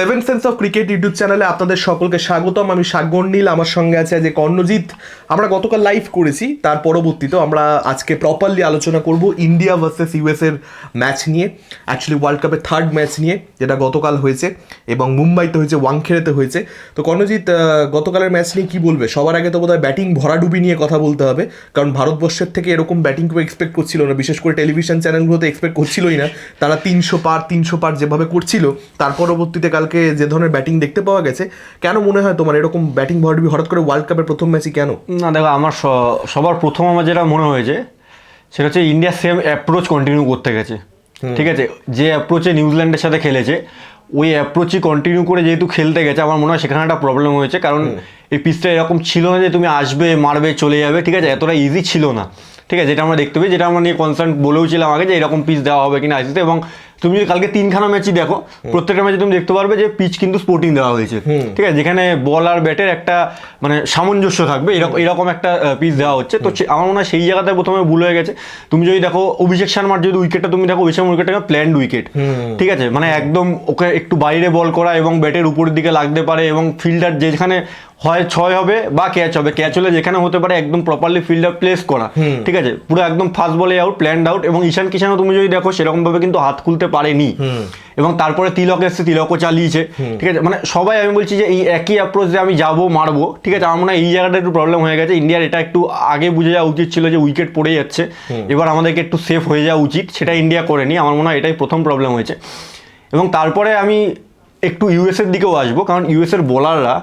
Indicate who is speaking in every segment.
Speaker 1: Seven sense of cricket YouTube চ্যানেলে আপনাদের সকলকে স্বাগতম। আমি সাগর নীল, আমার সঙ্গে আছে যে কর্ণজিৎ। আমরা গতকাল লাইভ করেছি, তার পরবর্তীতেও আমরা আজকে প্রপারলি আলোচনা করব ইন্ডিয়া ভার্সেস ইউএস এর ম্যাচ নিয়ে অ্যাকচুয়ালি ওয়ার্ল্ড কাপের থার্ড ম্যাচ নিয়ে, যেটা গতকাল হয়েছে এবং মুম্বাইতে হয়েছে, ওয়াংখেড়েতে হয়েছে। তো কর্ণজিৎ গতকালের ম্যাচ নিয়ে কি বলবে? সবার আগে তো বোধহয় ব্যাটিং ভরাডুবি নিয়ে কথা বলতে হবে, কারণ ভারতবর্ষের থেকে এরকম ব্যাটিং কেউ এক্সপেক্ট করছিল না। বিশেষ করে টেলিভিশন চ্যানেলগুলোতে এক্সপেক্ট করছিলই না। তারা তিনশো পার তিনশো পার যেভাবে করছিল, তার পরবর্তীতে কালকে যে ধরনের ব্যাটিং দেখতে পাওয়া গেছে কেন মনে হয় তোমার এরকম ব্যাটিং ভরাডুবি হঠাৎ করে ওয়ার্ল্ড কাপের প্রথম ম্যাচই কেন?
Speaker 2: না দেখো আমার সবার প্রথম আমার যেটা মনে হয়েছে সেটা হচ্ছে ইন্ডিয়া সেম অ্যাপ্রোচ কন্টিনিউ করতে গেছে। ঠিক আছে? যে অ্যাপ্রোচে নিউজিল্যান্ডের সাথে খেলেছে ওই অ্যাপ্রোচই কন্টিনিউ করে যেহেতু খেলতে গেছে আমার মনে হয় সেখানে একটা প্রবলেম হয়েছে কারণ এই পিচটা এরকম ছিল না যে তুমি আসবে মারবে চলে যাবে ঠিক আছে? এতটা ইজি ছিল না। ঠিক আছে? যেটা আমরা দেখতে পাই যেটা আমরা নিয়ে কনসার্ন বলেও ছিলাম আগে যে এরকম পিচ দেওয়া হবে কিনা আইসিতে এবং তুমি যদি কালকে তিনখানা ম্যাচই দেখো প্রত্যেকটা ম্যাচে তুমি দেখতে পারবে যে পিচ কিন্তু স্পোর্টিং দেওয়া হয়েছে। ঠিক আছে? যেখানে বল আর ব্যাটের একটা মানে সামঞ্জস্য থাকবে এরকম এরকম একটা পিচ দেওয়া হচ্ছে। তো আমার মনে হয় সেই জায়গাতে প্রথমে ভুল হয়ে গেছে। তুমি যদি দেখো অভিষেক শর্মার যদি উইকেটটা তুমি দেখো অভিষেক উইকেটটা প্ল্যান্ড উইকেট ঠিক আছে? মানে একদম ওকে একটু বাইরে বল করা এবং ব্যাটের উপরের দিকে লাগতে পারে এবং ফিল্ডার যেখানে হয় ছয় হবে বা ক্যাচ হবে। ক্যাচ হলে যেখানে হতে পারে একদম প্রপারলি ফিল্ডার প্লেস করা। ঠিক আছে? পুরো একদম ফার্স্ট বলে আউট প্ল্যান্ড আউট এবং ঈশান কিষানও তুমি যদি দেখো সেরকম ভাবে কিন্তু হাত খুলতে পারেনি। এবং তারপরে তিলক এসছে তিলকও চালিয়েছে। ঠিক আছে? মানে সবাই আমি বলছি যে এই একই অ্যাপ্রোচ যে আমি যাব মারবো। ঠিক আছে? আমার মনে হয় এই জায়গাটা একটু প্রবলেম হয়ে গেছে। ইন্ডিয়ার এটা একটু আগে বুঝে যাওয়া উচিত ছিল যে উইকেট পড়ে যাচ্ছে। এবার আমাদেরকে একটু সেফ হয়ে যাওয়া উচিত। সেটা ইন্ডিয়া করেনি। আমার মনে হয় এটাই প্রথম প্রবলেম হয়েছে। এবং তারপরে আমি একটু ইউএস এর দিকেও আসব কারণ ইউএস এর বোলাররা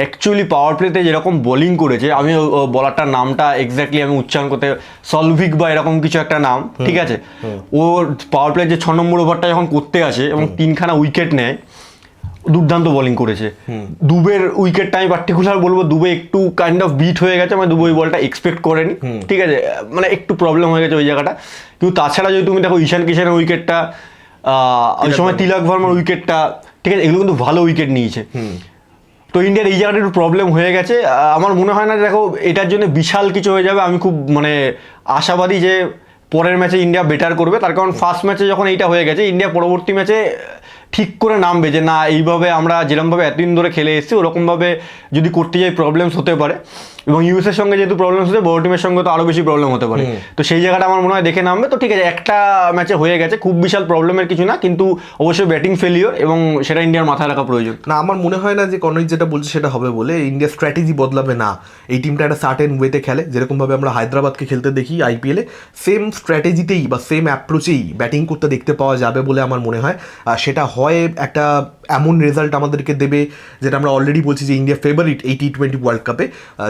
Speaker 2: অ্যাকচুয়ালি পাওয়ার প্লেতে যেরকম বোলিং করেছে আমি বলারটার নামটা এক্স্যাক্টলি আমি উচ্চারণ করতে সলভিক বা এরকম কিছু একটা নাম ঠিক আছে? ওর পাওয়ার প্লে যে ছ নম্বর ওভারটা যখন করতে আসে এবং তিনখানা উইকেট নেয় দুর্দান্ত বোলিং করেছে। দুবের উইকেটটা আমি পার্টিকুলার বলব দুবে একটু কাইন্ড অফ বিট হয়ে গেছে মানে দুবে ওই বলটা এক্সপেক্ট করেনি ঠিক আছে? মানে একটু প্রবলেম হয়ে গেছে ওই জায়গাটা। কিন্তু তাছাড়া যদি তুমি দেখো ঈশান কিষানের উইকেটটা ওই সময় তিলক ভার্মার উইকেটটা ঠিক আছে এগুলো কিন্তু ভালো উইকেট নিয়েছে। তো ইন্ডিয়ার এই জায়গাটা একটু প্রবলেম হয়ে গেছে। আমার মনে হয় না দেখো এটার জন্য বিশাল কিছু হয়ে যাবে। আমি খুব মানে আশাবাদী যে পরের ম্যাচে ইন্ডিয়া বেটার করবে। তার কারণ ফার্স্ট ম্যাচে যখন এইটা হয়ে গেছে ইন্ডিয়া পরবর্তী ম্যাচে ঠিক করে নামবে যে না এইভাবে আমরা যেরকমভাবে এতদিন ধরে খেলে এসেছি ওরকমভাবে যদি করতে যাই প্রবলেমস হতে পারে। এবং ইউএস এর সঙ্গে যেহেতু প্রবলেমস হচ্ছে বড় টিমের সঙ্গে তো আরও বেশি প্রবলেম হতে পারে। তো সেই জায়গাটা আমার মনে হয় দেখে নামবে। তো ঠিক আছে একটা ম্যাচে হয়ে গেছে খুব বিশাল প্রবলেমের কিছু না কিন্তু অবশ্যই ব্যাটিং ফেলিওর এবং সেটা ইন্ডিয়ার মাথায় রাখা প্রয়োজন।
Speaker 1: না আমার মনে হয় না যে কর্ণজিৎ যেটা বলছে সেটা হবে বলে। ইন্ডিয়া স্ট্র্যাটেজি বদলাবে না। এই টিমটা একটা সার্টেন ওয়েতে খেলে। যেরকমভাবে আমরা হায়দ্রাবাদকে খেলতে দেখি আইপিএলে সেম স্ট্র্যাটেজিতেই বা সেম অ্যাপ্রোচেই ব্যাটিং করতে দেখতে পাওয়া যাবে বলে আমার মনে হয়। আর সেটা হয় একটা এমন রেজাল্ট আমাদেরকে দেবে, যেটা আমরা অলরেডি বলছি যে ইন্ডিয়া ফেভারিট এই টি টোয়েন্টি ওয়ার্ল্ড কাপে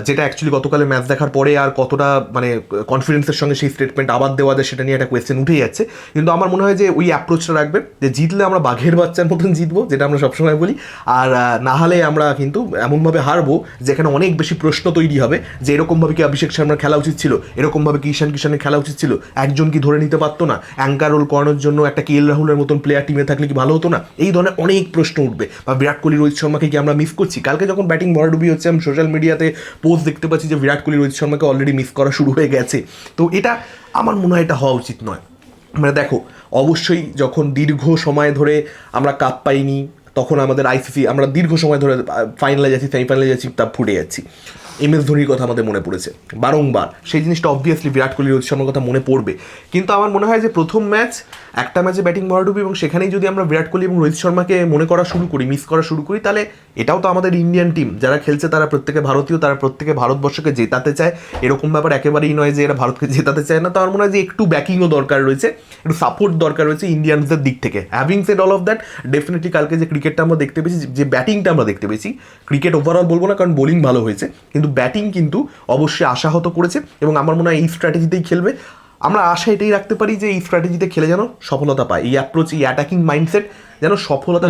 Speaker 1: যেটা অ্যাকচুয়ালি গতকালের ম্যাচ দেখার পরে আর কতটা মানে কনফিডেন্সের সঙ্গে সেই স্টেটমেন্ট আবার দেওয়া যায় সেটা নিয়ে একটা কোয়েশ্চেন উঠে যাচ্ছে। কিন্তু আমার মনে হয় যে ওই অ্যাপ্রোচটা রাখবে যে জিতলে আমরা বাঘের বাচ্চার মতন জিতবো, যেটা আমরা সবসময় বলি, আর না হলে আমরা কিন্তু এমনভাবে হারবো যেখানে অনেক বেশি প্রশ্ন তৈরি হবে, যে এরকমভাবে কি অভিষেক শর্মার খেলা উচিত ছিল, এরকমভাবে কি ঈশান কিষানের খেলা উচিত ছিল, একজন কি ধরে নিতে পারতো না অ্যাঙ্কার রোল করানোর জন্য একটা কে এল রাহুলের মতন প্লেয়ার টিমে থাকলে কি ভালো হতো না, এই ধরনের অনেক প্রশ্ন উঠবে। বা বিরাট কোহলি, রোহিত শর্মাকে কি আমরা মিস করছি? কালকে যখন ব্যাটিং ভরাডুবি হচ্ছে, আমি সোশ্যাল মিডিয়াতে পোস্ট দেখতে পাচ্ছি যে বিরাট কোহলি, রোহিত শর্মাকে অলরেডি মিস করা শুরু হয়ে গেছে। তো এটা আমার মনে হয় এটা হওয়া উচিত নয়। মানে দেখো, অবশ্যই যখন দীর্ঘ সময় ধরে আমরা কাপ পাইনি তখন আমাদের আইসিসি আমরা দীর্ঘ সময় ধরে ফাইনালে যাচ্ছি সেমিফাইনালে যাচ্ছি তা ফুটে যাচ্ছি। এম এস ধোনির কথা আমাদের মনে পড়েছে। বারংবার, সেই জিনিসটা অবভিয়াসলি বিরাট কোহলি রোহিত শর্মার কথা মনে পড়বে। কিন্তু আমার মনে হয় যে প্রথম ম্যাচ একটা ম্যাচে ব্যাটিং ভরাডুবি এবং সেখানেই যদি আমরা বিরাট কোহলি এবং রোহিত শর্মাকে মনে করা শুরু করি মিস করা শুরু করি, তাহলে এটাও তো আমাদের ইন্ডিয়ান টিম যারা খেলছে তারা প্রত্যেকে ভারতীয়, তারা প্রত্যেকে ভারতবর্ষকে জেতাতে চায়। এরকম ব্যাপার একেবারেই নয় যে এরা ভারতকে জেতাতে চায় না। তো আমার মনে হয় যে একটু ব্যাকিংও দরকার রয়েছে, একটু সাপোর্ট দরকার রয়েছে ইন্ডিয়ানসদের দিক থেকে। Having said all of that definitely কালকে যে ক্রিকেটটা আমরা দেখতে পেয়েছি যে ব্যাটিংটা আমরা দেখতে পেয়েছি। ক্রিকেট ওভারঅল বলব না কারণ বোলিং ভালো হয়েছে। কিন্তু ব্যাটিং কিন্তু অবশ্যই আশাহত করেছে এবং আমার মনে হয় এই স্ট্র্যাটেজিতেই খেলবে। আমরা আশা এটাই রাখতে পারি যে এই স্ট্র্যাটেজিতে খেলে যেন সফলতা পায়। এই অ্যাপ্রোচ এই অ্যাটাকিং মাইন্ডসেট যেন সফলতা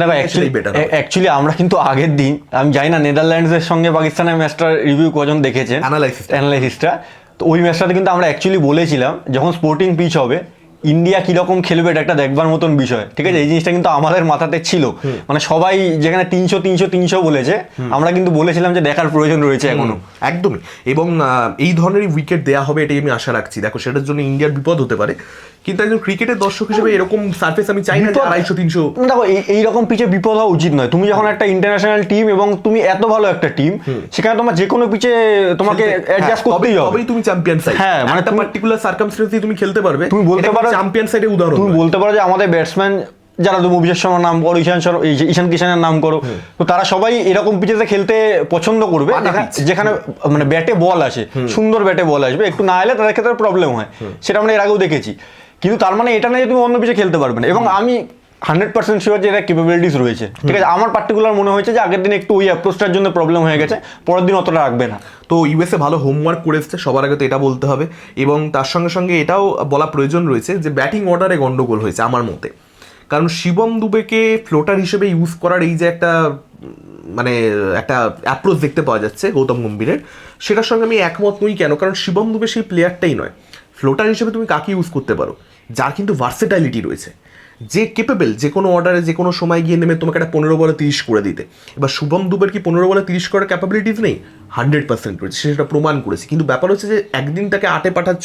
Speaker 1: বেটার
Speaker 2: অ্যাকচুয়ালি আমরা কিন্তু আগের দিন আমি জানি না নেদারল্যান্ডসের সঙ্গে পাকিস্তানের ম্যাচটার রিভিউ কজন দেখেছেন?
Speaker 1: টা।
Speaker 2: অ্যানালাইসিসটা তো ওই ম্যাচটাতে কিন্তু আমরা অ্যাকচুয়ালি বলেছিলাম যখন স্পোর্টিং পিচ হবে ইন্ডিয়া কীরকম খেলবে এটা একটা দেখবার মতন বিষয়। ঠিক আছে? এই জিনিসটা কিন্তু আমাদের মাথাতে ছিল। মানে সবাই যেখানে তিনশো তিনশো তিনশো বলেছে আমরা কিন্তু বলেছিলাম যে দেখার প্রয়োজন রয়েছে এখনও।
Speaker 1: একদমই। এবং এই ধরনেরই উইকেট দেওয়া হবে এটাই আমি আশা রাখছি। দেখো সেটার জন্য ইন্ডিয়ার বিপদ হতে পারে। কিন্তু একজন ক্রিকেটের দর্শক হিসেবে এরকম সার্ফেস আমি চাই না আড়াইশো তিনশো
Speaker 2: দেখো এই- এইরকম পিচে বিপদ হওয়া উচিত নয়। তুমি যখন একটা ইন্টারন্যাশনাল টিম এবং তুমি এত ভালো একটা টিম সেখানে তোমার যে কোনো পিচে তোমাকে অ্যাডজাস্ট করতেই হবে।
Speaker 1: তুমি চ্যাম্পিয়ন সাইড
Speaker 2: হ্যাঁ, মানে
Speaker 1: একটা পার্টিকুলার সার্কামস্টেন্সে তুমি খেলতে পারবে।
Speaker 2: তুমি বলতে পারো
Speaker 1: চ্যাম্পিয়ন সাইডে উদাহরণ
Speaker 2: তুমি বলতে পারো যে আমাদের ব্যাটসম্যান যারা তুমি অভিষেক শর্মার নাম করো ঈশান শর্মা ঈশান কিষানের নাম করো তো তারা সবাই এরকম পিচেতে খেলতে পছন্দ করবে। যেখানে- যেখানে মানে ব্যাটে বল আসে সুন্দর ব্যাটে বল আসবে। একটু না এলে তাদের ক্ষেত্রে প্রবলেম হয়। সেটা আমরা এর আগেও দেখেছি। কিন্তু তার মানে এটা না যে তুমি অন্য পিচে খেলতে পারবে না। এবং আমি হান্ড্রেড পার্সেন্ট শিওর যে এটা ক্যাপাবিলিটিস রয়েছে। ঠিক আছে আমার পার্টিকুলার মনে হয়েছে যে আগের দিন একটু ওই অ্যাপ্রোচটার জন্য প্রবলেম হয়ে গেছে পরের দিন অতটা রাখবে না।
Speaker 1: তো ইউএসএ ভালো হোমওয়ার্ক করে এসছে সবার আগে তো এটা বলতে হবে। এবং তার সঙ্গে সঙ্গে এটাও বলা প্রয়োজন রয়েছে যে ব্যাটিং অর্ডারে গন্ডগোল হয়েছে আমার মতে। কারণ শিবম দুবেকে ফ্লোটার হিসেবে ইউজ করার এই যে একটা মানে একটা অ্যাপ্রোচ দেখতে পাওয়া যাচ্ছে গৌতম গম্ভীরের সেটার সঙ্গে আমি একমত নই কেন? কারণ শিবম দুবে সেই প্লেয়ারটাই নয়। ফ্লোটার হিসেবে তুমি কাকে ইউজ করতে পারো? যার কিন্তু ভার্সেটাইলিটি রয়েছে। যে কেপেবল যে কোনো অর্ডারে যে কোনো সময় গিয়ে নেমে তোমাকে একটা পনেরো বলে তিরিশ করে দিতে। এবার শুভম দুবের কি পনেরো বলে তিরিশ করার ক্যাপাবিলিটিস নেই? হান্ড্রেড পার্সেন্ট করেছে সেটা প্রমাণ করেছে। কিন্তু ব্যাপার হচ্ছে যে, একদিন তাকে আটে পাঠাচ্ছ,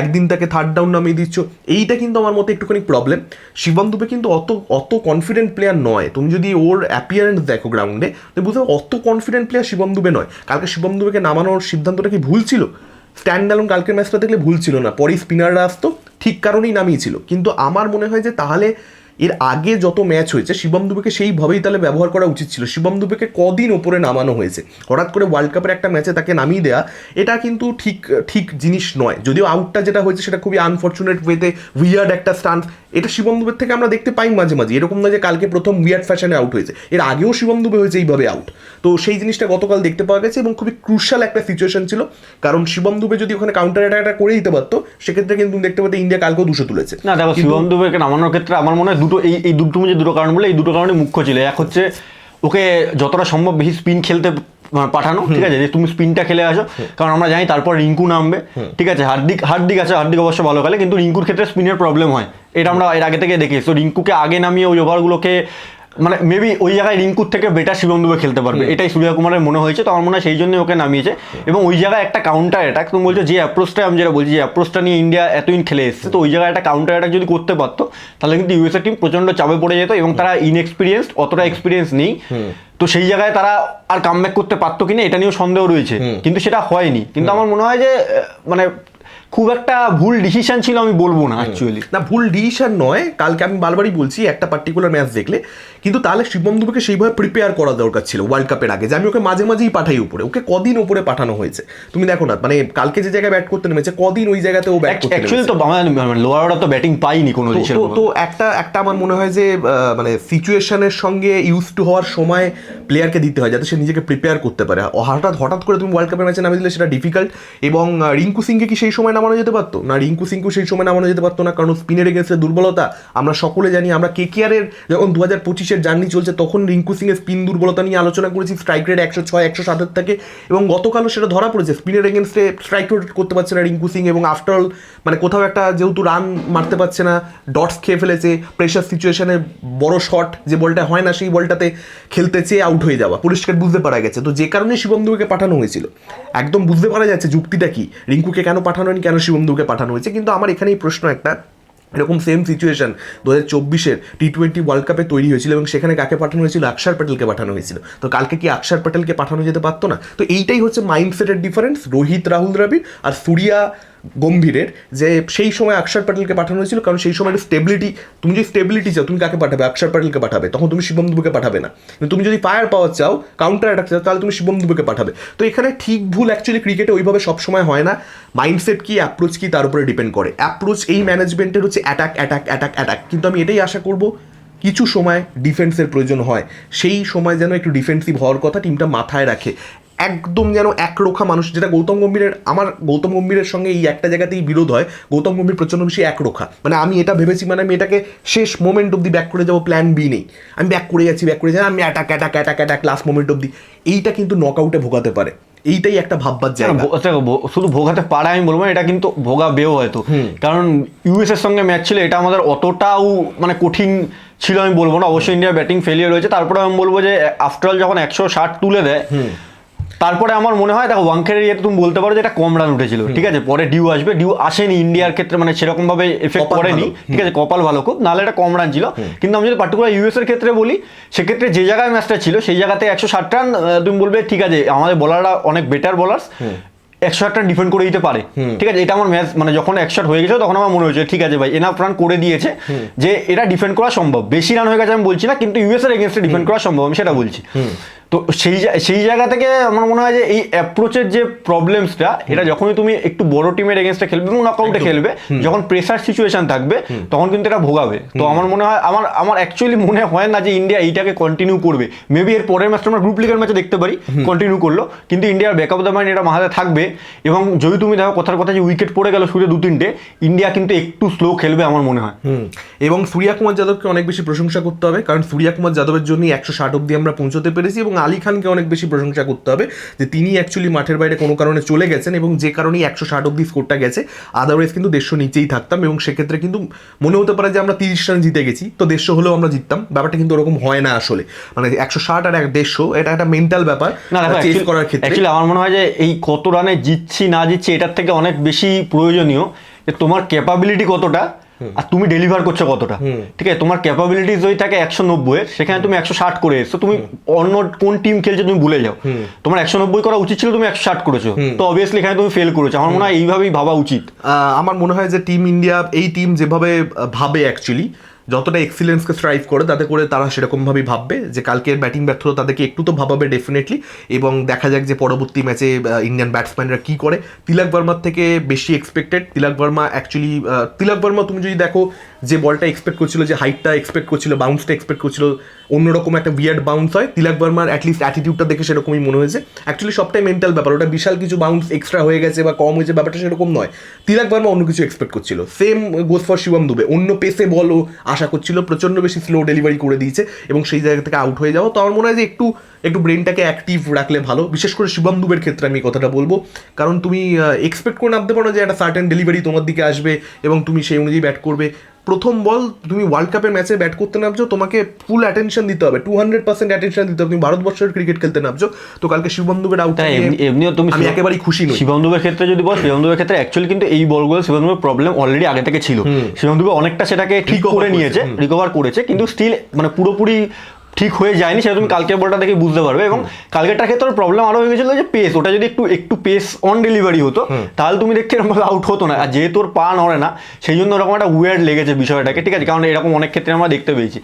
Speaker 1: একদিন তাকে থার্ড ডাউন নামিয়ে দিচ্ছ, এইটা কিন্তু আমার মতে একটুখানি প্রবলেম শিবম দুবে কিন্তু অত অত কনফিডেন্ট প্লেয়ার নয়। তুমি যদি ওর অ্যাপিয়ারেন্স দেখো গ্রাউন্ডে তুমি বুঝতে অত কনফিডেন্ট প্লেয়ার শিবম দুবে নয়। কালকে শিবম দুবেকে নামানোর সিদ্ধান্তটা কি ভুল ছিল? স্ট্যান্ড অ্যালোন কালকের ম্যাচটা দেখলে ভুল ছিল না। পরে স্পিনাররা আসতো ঠিক কারণেই নামিয়েছিল। কিন্তু আমার মনে হয় যে তাহলে এর আগে যত ম্যাচ হয়েছে শিবম দুবেকে সেইভাবেই তাহলে ব্যবহার করা উচিত ছিল। শিবম দুবেকে কদিন ওপরে নামানো হয়েছে। হঠাৎ করে ওয়ার্ল্ড কাপের একটা ম্যাচে তাকে নামিয়ে দেওয়া এটা কিন্তু ঠিক ঠিক জিনিস নয়। যদিও আউটটা যেটা হয়েছে সেটা খুবই আনফর্চুনেট ওয়েতে উইয়ার্ড একটা স্টান্স এটা শিবম দুবের থেকে আমরা দেখতে পাই মাঝে মাঝে। এরকম না যে কালকে প্রথম উইয়ার্ড ফ্যাশনে আউট হয়েছে। এর আগেও শিবম দুবে হয়েছে এইভাবে আউট তো সেই জিনিসটা গতকাল দেখতে পাওয়া গেছে এবং খুবই ক্রুশাল একটা সিচুয়েশন ছিল। কারণ শিবম দুবে যদি ওখানে কাউন্টার অ্যাটাকটা করে দিতে পারতো সেক্ষেত্রে কিন্তু দেখতে পাতে ইন্ডিয়া কালকেও দুশো তুলেছে।
Speaker 2: না দেখো শিবম দুবেকে নামানোর ক্ষেত্রে আমার মনে হয় দুটো এই এই দুটো যে দুটো কারণ বলে এই দুটো কারণে মুখ্য ছিল। এক হচ্ছে ওকে যতটা সম্ভব বেশি স্পিন খেলতে পাঠানো ঠিক আছে? যে তুমি স্পিনটা খেলে আসো। কারণ আমরা জানি তারপর রিঙ্কু নামবে ঠিক আছে? হার্দিক হার্দিক আছে হার্দিক অবশ্য ভালো খেলে কিন্তু রিঙ্কুর ক্ষেত্রে স্পিনের প্রবলেম হয়। এটা আমরা এর আগে থেকে দেখি সো রিঙ্কুকে আগে নামিয়ে ওই ওভারগুলোকে মানে মেবি ওই জায়গায় রিঙ্কুর থেকে বেটার শিবম দুবে খেলতে পারবে। এটাই সূর্য কুমারের মনে হয়েছে তো আমার মনে হয় সেই জন্যই ওকে নামিয়েছে। এবং ওই জায়গায় একটা কাউন্টার অ্যাটাক তুমি বলছো যে অ্যাপ্রোচটা আমি যেটা বলছি যে অ্যাপ্রোচটা নিয়ে ইন্ডিয়া এতদিন খেলে এসছে তো ওই জায়গায় একটা কাউন্টার অ্যাটাক যদি করতে পারতো তাহলে কিন্তু ইউএসএ টিম প্রচণ্ড চাপে পড়ে যেত এবং তারা ইনএক্সপিরিয়েন্সড অতটা এক্সপিরিয়েন্স নেই। তো সেই জায়গায় তারা আর কামব্যাক করতে পারতো কিনা এটা নিয়েও সন্দেহ রয়েছে। কিন্তু সেটা হয়নি। কিন্তু আমার মনে হয় যে মানে খুব একটা ভুল ডিসিশন ছিল আমি বলব না অ্যাকচুয়ালি
Speaker 1: না ভুল ডিসিশন নয়। কালকে আমি বারবারই বলছি একটা পার্টিকুলার ম্যাচ দেখলে কিন্তু তাহলে শিবম দুবেকে সেইভাবে প্রিপেয়ার করা দরকার ছিল ওয়ার্ল্ড কাপের আগে যে আমি ওকে মাঝে মাঝেই পাঠাই উপরে ওকে কদিন উপরে পাঠানো হয়েছে। তুমি দেখো না মানে কালকে যে জায়গায় ব্যাট করতে নেমেছে কদিন ওই জায়গাতে ও ব্যাট করতে
Speaker 2: তো লোয়ার অর্ডার তো ব্যাটিং পাইনি কোনো
Speaker 1: তো- তো একটা একটা আমার মনে হয় যে মানে সিচুয়েশনের সঙ্গে ইউজ টু হওয়ার সময় প্লেয়ারকে দিতে হয় যাতে সে নিজেকে প্রিপেয়ার করতে পারে। হঠাৎ হঠাৎ করে তুমি ওয়ার্ল্ড কাপের ম্যাচে নামিয়ে দিলে সেটা ডিফিকাল্ট এবং রিঙ্কু সিংকে কি সেই সময় নামানো যেতে পারতো? না রিঙ্কু সিংকে সেই সময় নামানো যেতে পারতো না কারণ স্পিনের এগেন্সে দুর্বলতা। আমরা সকলে জানি আমরা কেকেআরের যখন দু হাজার পঁচিশের জার্নি চলছে, তখন রিঙ্কু সিং এর স্পিন দুর্বলতা নিয়ে আলোচনা করেছি স্ট্রাইক রেট একশো ছয়, একশো সাতের থেকে, এবং গতকালও সেটা ধরা পড়েছে। স্পিনের এগেনস্টে স্ট্রাইক রেট করতে পারছে না রিঙ্কু সিং, এবং আফটার অল মানে কোথাও একটা যেহেতু রান মারতে পারছে না ডটস খেয়ে ফেলেছে প্রেশার সিচুয়েশনে বড় শট যে বলটা হয় না সেই বলটাতে খেলতে চেয়ে আউট হয়ে যাওয়া। পরিষ্কার বুঝতে পারা গেছে। তো যে কারণে শিবম দুবেকে পাঠানো হয়েছিল। একদম বুঝতে পারা যাচ্ছে যুক্তিটা কি। রিঙ্কুকে কেন পাঠানো হয়নি, কেন শিবম দুবেকে পাঠানো হয়েছে? কিন্তু আমার এখানেই প্রশ্ন একটা এরকম সেম সিচুয়েশান দু হাজার চব্বিশের টি টোয়েন্টি ওয়ার্ল্ড কাপে তৈরি হয়েছিল এবং সেখানে কাকে পাঠানো হয়েছিল? অক্ষর প্যাটেলকে পাঠানো হয়েছিল। তো কালকে কি অক্ষর প্যাটেলকে পাঠানো যেতে পারতো না? তো এইটাই হচ্ছে মাইন্ডসেটের ডিফারেন্স রোহিত, রাহুল, দ্রাবিড় আর সুরিয়া গম্ভীরের যে সেই সময় অক্ষর প্যাটেলকে পাঠানো হয়েছিল, কারণ সেই সময় স্টেবিলিটি তুমি যদি স্টেবিলিটি চাও, তুমি কাকে পাঠাবে? অক্ষর প্যাটেলকে পাঠাবে। তখন তুমি শিবম দুবেকে পাঠাবে না। কিন্তু তুমি যদি ফায়ার পাওয়ার চাও কাউন্টার অ্যাটাক চাও, তাহলে তুমি শিবম দুবেকে পাঠাবে। তো এখানে ঠিক ভুল অ্যাকচুয়ালি ক্রিকেটে ওইভাবে সবসময় হয় না। মাইন্ডসেট কি অ্যাপ্রোচ কি, তার উপরে ডিপেন্ড করে। অ্যাপ্রোচ এই ম্যানেজমেন্টের হচ্ছে অ্যাটাক অ্যাটাক অ্যাটাক অ্যাটাক কিন্তু আমি এটাই আশা করব, কিছু সময় ডিফেন্সের প্রয়োজন হয়। সেই সময় যেন একটু ডিফেন্সিভ হওয়ার কথা টিমটা মাথায় রাখে। একদম যেন একরোখা মানুষ যেটা গৌতম গম্ভীরের আমার গৌতম গম্ভীরের সঙ্গে এই একটা জায়গাতেই বিরোধ হয় গৌতম গম্ভীর প্রচণ্ড বেশি একরোখা। মানে আমি এটা ভেবেছি মানে আমি এটাকে শেষ মোমেন্ট অব্দি ব্যাক করে যাব প্ল্যান বি নেই। আমি ব্যাক করে যাচ্ছি ব্যাক করে যাচ্ছি আমি attack attack attack attack last moment অব্দি এইটা কিন্তু নকআউটে ভোগাতে পারে। এইটাই একটা ভাববার জায়গা।
Speaker 2: শুধু ভোগাতে পারে আমি বলব না, এটা কিন্তু ভোগা বেও হয়তো কারণ ইউএস এর সঙ্গে ম্যাচ ছিল এটা আমাদের অতটাও মানে কঠিন ছিল আমি বলব না। অবশ্যই ইন্ডিয়া ব্যাটিং ফেলিয়ার হয়েছে তারপরে আমি বলব যে আফটার অল যখন একশো ষাট তুলে দেয় তারপরে আমার মনে হয় দেখো ওয়াংখেড়ের ইয়েতে তুমি বলতে পারো যে এটা কম রান উঠেছিল। ঠিক আছে? পরে ডিউ আসবে। ডিউ আসেনি ইন্ডিয়ার ক্ষেত্রে মানে সেরকম ভাবে এফেক্ট করেনি। ঠিক আছে? কপাল ভালো খুব। নাহলে এটা কম রান ছিল। কিন্তু আমি যদি পার্টিকুলার ইউএস এর ক্ষেত্রে বলি সেক্ষেত্রে যে জায়গায় ম্যাচটা ছিল সেই জায়গাতে একশো ষাট রান তুমি বলবে ঠিক আছে আমাদের বলাররা অনেক বেটার বলার্স একশো রান ডিফেন্ড করে দিতে পারে। ঠিক আছে? এটা আমার ম্যাচ মানে যখন একশো হয়ে গেছে তখন আমার মনে হয়েছে ঠিক আছে ভাই এনাফ রান করে দিয়েছে যে এটা ডিফেন্ড করা সম্ভব। বেশি রান হয়ে গেছে আমি বলছি না কিন্তু ইউএস এর এগেনস্টে ডিফেন্ড করা সম্ভব আমি সেটা বলছি। তো সেই সেই জায়গা থেকে আমার মনে হয় যে এই অ্যাপ্রোচের যে প্রবলেমসটা এটা যখনই তুমি একটু বড় টিমের এগেনস্টে খেলবে এবং নকআউটে খেলবে যখন প্রেসার সিচুয়েশন থাকবে তখন কিন্তু এটা ভোগাবে। তো আমার মনে হয় আমার আমার অ্যাকচুয়ালি মনে হয় না যে ইন্ডিয়া এইটাকে কন্টিনিউ করবে। মেবি এর পরের ম্যাচটা আমরা গ্রুপ লিগের ম্যাচে দেখতে পারি কন্টিনিউ করল। কিন্তু ইন্ডিয়ার ব্যাকআপ দ্য মাইন্ড এটা মাথায় থাকবে। এবং যদি তুমি দেখো কথার কথা যে উইকেট পড়ে গেল শুরু দু তিনটে ইন্ডিয়া কিন্তু একটু স্লো খেলবে আমার মনে হয়।
Speaker 1: এবং সূর্যা কুমার যাদবকে অনেক বেশি প্রশংসা করতে হবে কারণ সূর্যা কুমার যাদবের জন্যই একশো ষাট অব্দি আমরা পৌঁছতে পেরেছি এবং আলী খানকে অনেক বেশি প্রশংসা করতে হবে যে তিনি অ্যাকচুয়ালি মাঠের বাইরে কোনো কারণে চলে গেছেন এবং যে কারণেই একশো ষাট অব্দি স্কোরটা গেছে আদারওয়াইজ কিন্তু দেড়শো নিচেই থাকতাম এবং সেক্ষেত্রে কিন্তু মনে হতে পারে যে আমরা তিরিশ রান জিতে গেছি তো দেড়শো হলেও আমরা জিততাম ব্যাপারটা কিন্তু ওরকম হয় না আসলে। মানে একশো ষাট আর এক দেড়শো এটা একটা মেন্টাল ব্যাপার করার ক্ষেত্রে।
Speaker 2: আমার মনে হয় যে এই কত রানে জিতছি না জিতছি এটার থেকে অনেক বেশি প্রয়োজনীয় যে তোমার ক্যাপাবিলিটি কতটা আর তুমি ডেলিভার করছ কতটা? ঠিক আছে তোমার ক্যাপাবিলিটি যদি থাকে একশো নব্বই সেখানে তুমি একশো ষাট করে এসছো। তুমি অন্য কোন টিম খেলছো তুমি ভুলে যাও। তোমার একশো নব্বই করা উচিত ছিল তুমি একশো ষাট করেছ। তো অবভিয়াসলি এখানে তুমি ফেল করেছ। আমার মনে হয় এইভাবেই ভাবা উচিত।
Speaker 1: আমার মনে হয় যে টিম ইন্ডিয়া এই টিম যেভাবে ভাবে অ্যাকচুয়ালি যতটা এক্সিলেন্সকে স্ট্রাইভ করে, তাতে করে তারা সেরকমভাবেই ভাববে যে কালকের ব্যাটিং ব্যর্থতা তাদেরকে একটু তো ভাবাবে ডেফিনেটলি এবং দেখা যাক যে পরবর্তী ম্যাচে ইন্ডিয়ান ব্যাটসম্যানরা কী করে। তিলক বর্মার থেকে বেশি এক্সপেক্টেড তিলক বর্মা অ্যাকচুয়ালি তিলক বর্মা তুমি যদি দেখো যে বলটা এক্সপেক্ট করছিল, যে হাইটটা এক্সপেক্ট করছিল বাউন্সটা এক্সপেক্ট করছিল, অন্যরকম একটা বিয়ার্ড বাউন্স হয়। তিলক বর্মার অ্যাটলিস্ট অ্যাটিটিউডটা দেখে সেরকমই মনে হয়েছে। অ্যাকচুয়ালি সবটাই মেন্টাল ব্যাপার। ওটা বিশাল কিছু বাউন্স এক্সট্রা হয়ে গেছে বা কম হয়েছে, ব্যাপারটা সেরকম নয়। তিলক বর্মা অন্য কিছু এক্সপেক্ট করছিল। Same goes for Shivam Dube. অন্য পেসে বলও আশা করছিল, প্রচণ্ড বেশি স্লো ডেলিভারি করে দিয়েছে এবং সেই জায়গা থেকে আউট হয়ে যাওয়া। তো আমার মনে হয় যে একটু একটু ব্রেনটাকে অ্যাক্টিভ রাখলে ভালো। বিশেষ করে শিবম দুবের ক্ষেত্রে আমি কথাটা বলব। কারণ তুমি এক্সপেক্ট করে নামতে পারো যে একটা সার্টেন ডেলিভারি তোমার দিকে আসবে এবং তুমি সেই অনুযায়ী ব্যাট করবে। প্রথম বল তুমি ওয়ার্ল্ড কাপের ম্যাচে ব্যাট করতে নামছো তোমাকে ফুল অ্যাটেনশন দিতে হবে। টু হান্ড্রেড পার্সেন্ট অ্যাটেনশন দিতে হবে। তুমি ভারতবর্ষের ক্রিকেট খেলতে নামছো। তো কালকে শিবম দুবের আউট
Speaker 2: এমনিও তুমি
Speaker 1: আমি একেবারেই খুশি নই।
Speaker 2: শিবম দুবের ক্ষেত্রে যদি বল শিবম দুবের ক্ষেত্রে অ্যাকচুয়ালি কিন্তু এই বলগুলো শিবম দুবের প্রবলেম অলরেডি আগে থেকে ছিল। শিবম দুবে অনেকটা সেটাকে ঠিক করে নিয়েছে রিকভার করেছে কিন্তু স্টিল মানে পুরোপুরি ঠিক হয়ে যায়নি সেটা তুমি কালকের বলটা দেখে বুঝতে পারবে এবং কালকেরটার ক্ষেত্রে প্রবলেম আরও হয়ে গেছিল যে পেস ওটা যদি একটু একটু পেস অন ডেলিভারি হতো তাহলে তুমি দেখতে এরকম আউট হতো না। আর যেহেতু ওর পা নড়ে না সেই জন্য ওরকম একটা উইয়ার্ড লেগেছে বিষয়টাকে ঠিক আছে? কারণ এরকম অনেক ক্ষেত্রে আমরা দেখতে পেয়েছি।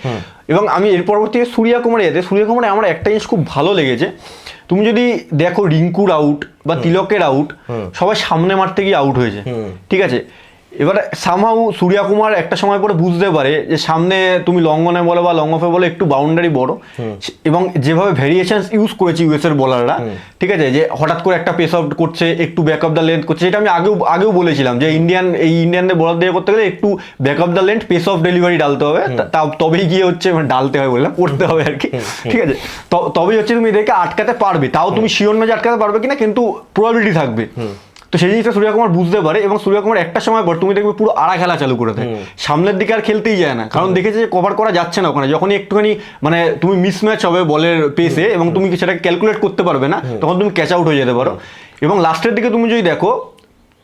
Speaker 2: এবং আমি এর পরবর্তী সূর্যা কুমার এতে সূর্যা কুমারে আমার একটা জিনিস খুব ভালো লেগেছে। তুমি যদি দেখো রিঙ্কুর আউট বা তিলকের আউট সবাই সামনে মারতে গিয়ে আউট হয়েছে। ঠিক আছে? এবারে সামহাউ সূর্যা কুমার একটা সময় পরে বুঝতে পারে যে সামনে তুমি লঙ্গনে বলো বা লং অফে বলো একটু বাউন্ডারি বড়। এবং যেভাবে ভেরিয়েশনস ইউজ করেছে ইউএস এর বলাররা ঠিক আছে? যে হঠাৎ করে একটা পেস আউট করছে একটু ব্যাক অফ দ্য লেন্থ করছে এটা আমি আগেও আগেও বলেছিলাম যে ইন্ডিয়ান এই ইন্ডিয়ানদের বলার দিয়ে করতে গেলে একটু back of the length pace off delivery ডালতে হবে। তবেই গিয়ে হচ্ছে মানে ডালতে হবে বললাম করতে হবে আর কি। ঠিক আছে? তবেই হচ্ছে তুমি এদেরকে আটকাতে পারবে। তাও তুমি শিওর না যে আটকাতে পারবে কিনা কিন্তু প্রবাবিলিটি থাকবে। তো সেই জিনিসটা সূর্য কুমার বুঝতে পারে এবং সূর্য কুমার একটা সময় পর তুমি দেখবে পুরো আড়া খেলা চালু করে দেয়। সামনের দিকে আর খেলতেই যায় না। কারণ দেখেছে যে কভার করা যাচ্ছে না ওখানে। যখনই একটুখানি মানে তুমি মিসম্যাচ হবে বলের পেসে এবং তুমি সেটাকে ক্যালকুলেট করতে পারবে না তখন তুমি ক্যাচ আউট হয়ে যেতে পারো। এবং লাস্টের দিকে তুমি যদি দেখো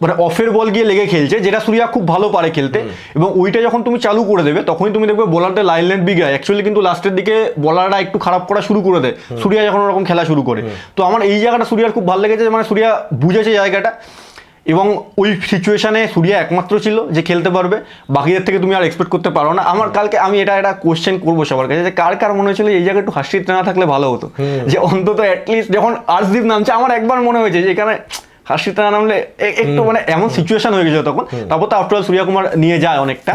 Speaker 2: মানে অফের বল গিয়ে লেগে খেলছে যেটা সূর্যা খুব ভালো পারে খেলতে। এবং ওইটা যখন তুমি চালু করে দেবে তখনই তুমি দেখবে বোলারদের লাইন লেন্থ বিগায় অ্যাকচুয়ালি কিন্তু লাস্টের দিকে বলাররা একটু খারাপ করা শুরু করে দেয়। সূর্যা যখন ওরকম খেলা শুরু করে। তো আমার এই জায়গাটা সূর্যার খুব ভালো লেগেছে মানে সূর্যা বুঝেছে জায়গাটা। এবং ওই সিচুয়েশনে সূর্যা একমাত্র ছিল যে খেলতে পারবে। বাকিদের থেকে তুমি আর এক্সপেক্ট করতে পারো না। আমার কালকে আমি এটা একটা কোশ্চেন করব সবার কাছে যে কার কার মনে হয়েছিল এই জায়গায় একটু হাসিত না থাকলে ভালো হতো? যে অন্তত অ্যাটলিস্ট যখন আর্শদীপ নামছে আমার একবার মনে হয়েছে যে এখানে না নামলে একটু মানে এমন সিচুয়েশন হয়ে গেছে তখন। তারপর তো আফটার সূর্যকুমার নিয়ে যায় অনেকটা।